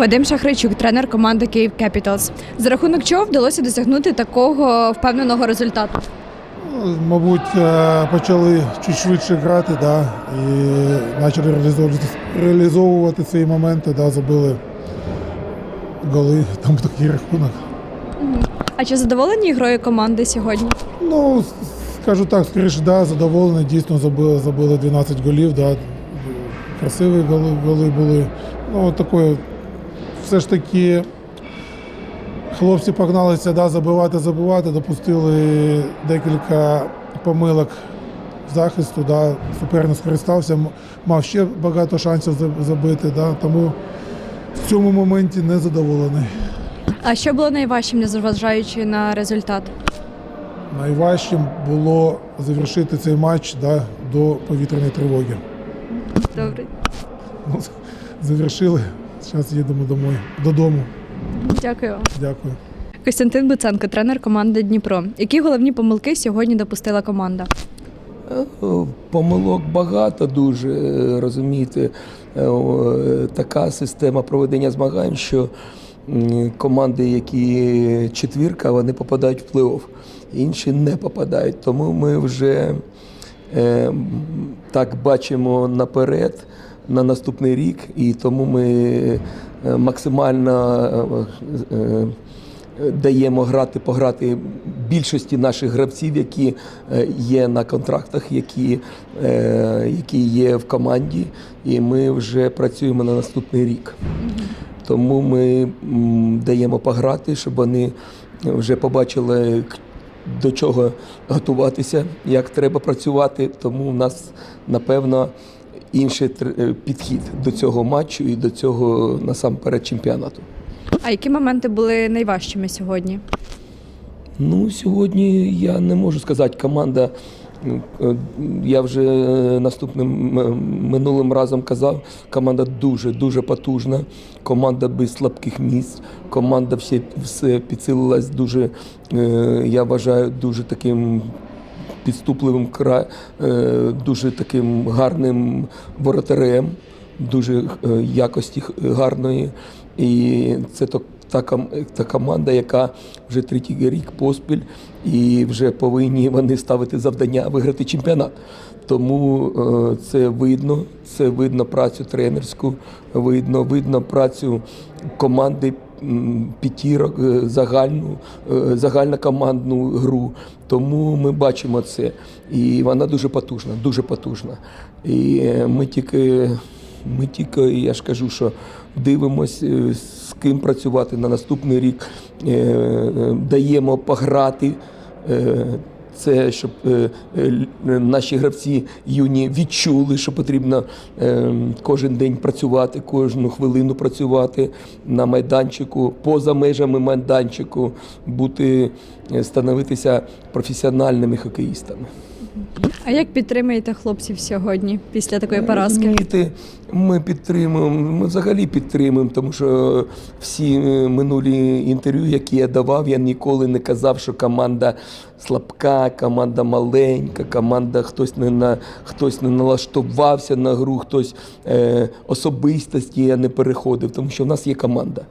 Вадим Шахричук, тренер команди Київ Кепіталс. За рахунок чого вдалося досягнути такого впевненого результату? Ну, Мабуть, е, почали чуть швидше грати, да, і почали реалізовувати, реалізовувати свої моменти, да, забили голи, там такий рахунок. А чи задоволені грою команди сьогодні? Ну, скажу так, скоріше, да, задоволений, дійсно забили, забили 12 голів, да, красиві голи, голи були. Ну, такої, все ж таки, хлопці погналися да, забивати, забивати, допустили декілька помилок захисту, да, суперник скористався, мав ще багато шансів забити, да, тому в цьому моменті не задоволений. А що було найважчим, незважаючи на результат? Найважчим було завершити цей матч да, до повітряної тривоги. Добре. Ну, завершили. Зараз їдемо домой, додому. Дякую вам. Дякую. Костянтин Буценко, тренер команди Дніпро. Які головні помилки сьогодні допустила команда? Е, Помилок багато дуже, е, розумієте, Е, така система проведення змагань, що команди, які четвірка, вони попадають в плей-офф, інші не попадають. Тому ми вже так бачимо наперед на наступний рік, і тому ми е, максимально е, е, даємо грати, пограти більшості наших гравців, які е, є на контрактах, які, е, які є в команді, і ми вже працюємо на наступний рік. Тому ми даємо пограти, щоб вони вже побачили, до чого готуватися, як треба працювати. Тому в нас, напевно, інший е, підхід до цього матчу і до цього насамперед чемпіонату. А які моменти були найважчими сьогодні? Ну, сьогодні я не можу сказати, команда. Ну, е, Я вже е, наступним минулим разом казав, команда дуже дуже потужна, команда без слабких місць, команда все, все підсилилась дуже, е, я вважаю, дуже таким підступливим дуже таким гарним воротарем, дуже якості гарної. І це то та, та команда, яка вже третій рік поспіль, і вже повинні вони ставити завдання виграти чемпіонат. Тому е, це видно, це видно працю тренерську, видно, видно працю команди п'ятірок, е, загальну, е, загальнокомандну гру. Тому ми бачимо це. І вона дуже потужна, дуже потужна. І ми тільки, ми тільки, я ж кажу, що дивимось, е, з ким працювати на наступний рік, е, е, даємо пограти. Це щоб наші гравці юні відчули, що потрібно кожен день працювати, кожну хвилину працювати на майданчику, поза межами майданчику, бути, становитися професіональними хокеїстами. А як підтримуєте хлопців сьогодні після такої поразки? Розумієте, ми підтримуємо, ми взагалі підтримуємо, тому що всі е, минулі інтерв'ю, які я давав, я ніколи не казав, що команда слабка, команда маленька, команда хтось не на хтось не налаштувався на гру, хтось е, особистості я не переходив, тому що в нас є команда.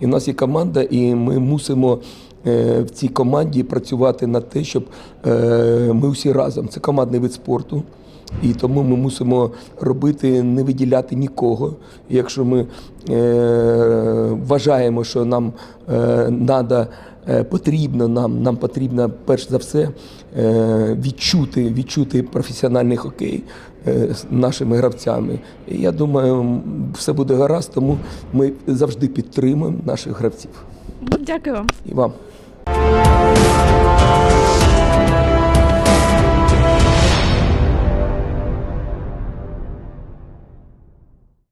І в нас є команда, і ми мусимо е, в цій команді працювати над те, щоб е, ми всі разом. Це командний вид спорту. І тому ми мусимо робити, не виділяти нікого. Якщо ми е, вважаємо, що нам е, надо, е, потрібно, нам, нам потрібно перш за все е, відчути, відчути професіональний хокей е, з нашими гравцями. І я думаю, все буде гаразд, тому ми завжди підтримуємо наших гравців. Дякую вам. І вам. Thank you